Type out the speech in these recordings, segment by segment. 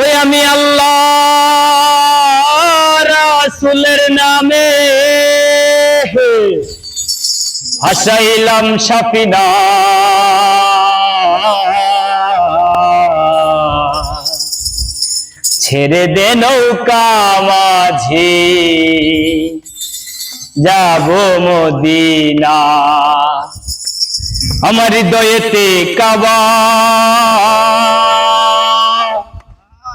ওই আমি আল্লাহ রাসুলের নামে হাসাইলাম সাফিনা। ছেড়ে দে নৌকা মাঝি, যাব মদিনা। আমার হৃদয়েতে কাবা।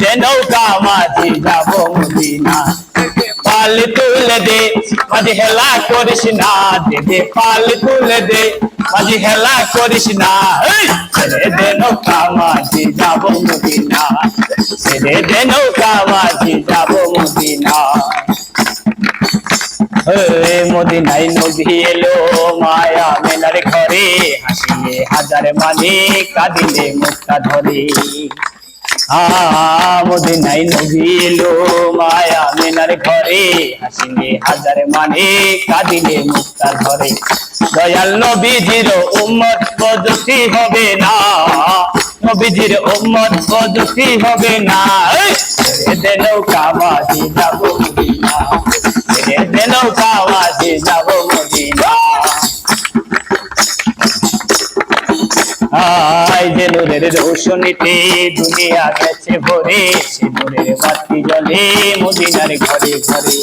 দে নৌকা মাঝি যাব মদিনা। পাল তুলে দে, মাঝে হেলা করিস না, দে দে, পাল তুলে দে, মাঝে হেলা করিস না। ছেড়ে দে নৌকা মাঝি যাব মদিনা। ছেড়ে দে নৌকা মাঝি যাব মদিনা। মদিনাই নবী এলো মায়া মেলার ঘরে, হাসিয়ে হাজার মানে কাঁদিলে মুক্তা ধরে। মদিনাই নবী এলো মায়া মেনার ঘরে হাসিলে হাজার মানে কাঁদিলে মুক্তা ধরে দয়াল নবীজির উম্মত হবে না, নবীজির উম্মত হবে না। নৌকা যাব মদিনা। নৌকা যাব মদিনা। আয় যে নূরের রোশনীতে দুনিয়া গেছে ভরে, সে নূরের বাতি জ্বলে মদিনার ঘরে ঘরে।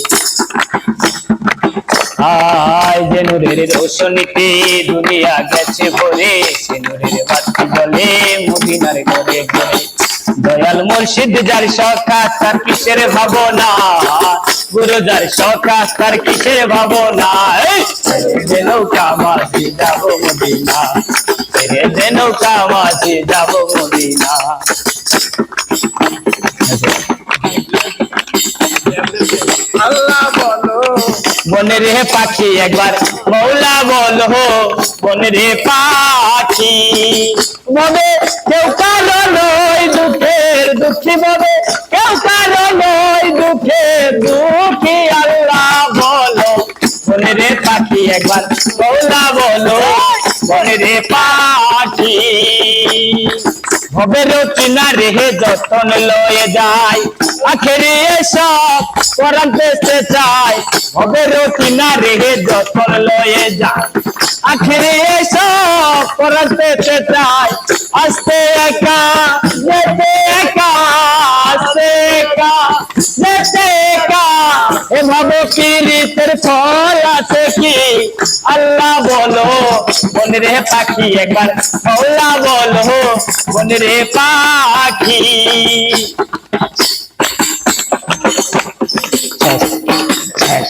আয় যে নূরের রোশনীতে দুনিয়া গেছে ভরে, সে নূরের বাতি জ্বলে মদিনার ঘরে ঘরে। দয়াল মুর্শিদ যার সখা, তার কিসের ভাবনা গুরু যার সখা তার কিসের ভাবনা? দে নৌকা মাঝি, যাব মদিনা। দে নৌকা মাঝি, যাব মদিনা। আল্লাহ বলো বনে রে পাখি একবার, মৌলা বলো বনে রে পাখি। ববে কেউ নয় দুঃখের দুঃখী ববে একবার মৌলা বলো বনে রে পাখি। হবে রচনা রেহে যতন লয়ে যায় আখেরি এসব পরাণ পেতে চায় হবে রচনা রেহে যতন লয়ে যায় আখেরি এসব পরাণ পেতে চায় আস্তে একা এভাবে পীড়িতের ফল আছে কি আল্লাহ বলো বনে রে পাখি একবার মৌলা বলো বনে রে পাখি শেষ, শেষ।